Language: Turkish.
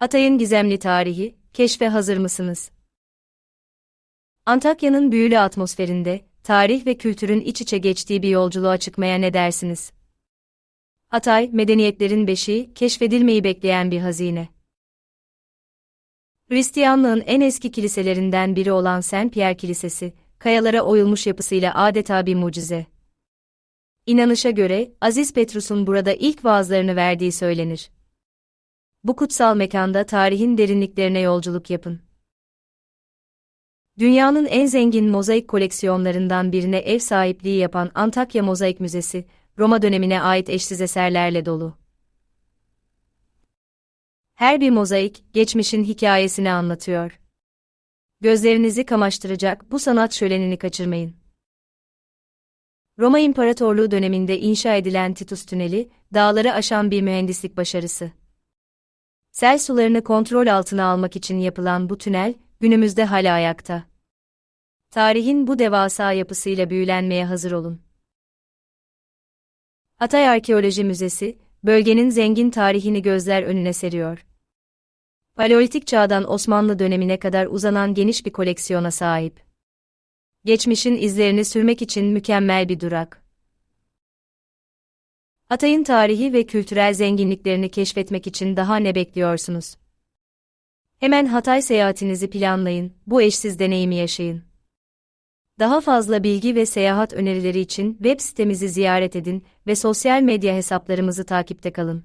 Hatay'ın gizemli tarihi, keşfe hazır mısınız? Antakya'nın büyülü atmosferinde, tarih ve kültürün iç içe geçtiği bir yolculuğa çıkmaya ne dersiniz? Hatay, medeniyetlerin beşiği, keşfedilmeyi bekleyen bir hazine. Hristiyanlığın en eski kiliselerinden biri olan Saint Pierre Kilisesi, kayalara oyulmuş yapısıyla adeta bir mucize. İnanışa göre, Aziz Petrus'un burada ilk vaazlarını verdiği söylenir. Bu kutsal mekanda tarihin derinliklerine yolculuk yapın. Dünyanın en zengin mozaik koleksiyonlarından birine ev sahipliği yapan Antakya Mozaik Müzesi, Roma dönemine ait eşsiz eserlerle dolu. Her bir mozaik, geçmişin hikayesini anlatıyor. Gözlerinizi kamaştıracak bu sanat şölenini kaçırmayın. Roma İmparatorluğu döneminde inşa edilen Titus Tüneli, dağları aşan bir mühendislik başarısı. Sel sularını kontrol altına almak için yapılan bu tünel, günümüzde hala ayakta. Tarihin bu devasa yapısıyla büyülenmeye hazır olun. Hatay Arkeoloji Müzesi, bölgenin zengin tarihini gözler önüne seriyor. Paleolitik çağdan Osmanlı dönemine kadar uzanan geniş bir koleksiyona sahip. Geçmişin izlerini sürmek için mükemmel bir durak. Hatay'ın tarihi ve kültürel zenginliklerini keşfetmek için daha ne bekliyorsunuz? Hemen Hatay seyahatinizi planlayın, bu eşsiz deneyimi yaşayın. Daha fazla bilgi ve seyahat önerileri için web sitemizi ziyaret edin ve sosyal medya hesaplarımızı takipte kalın.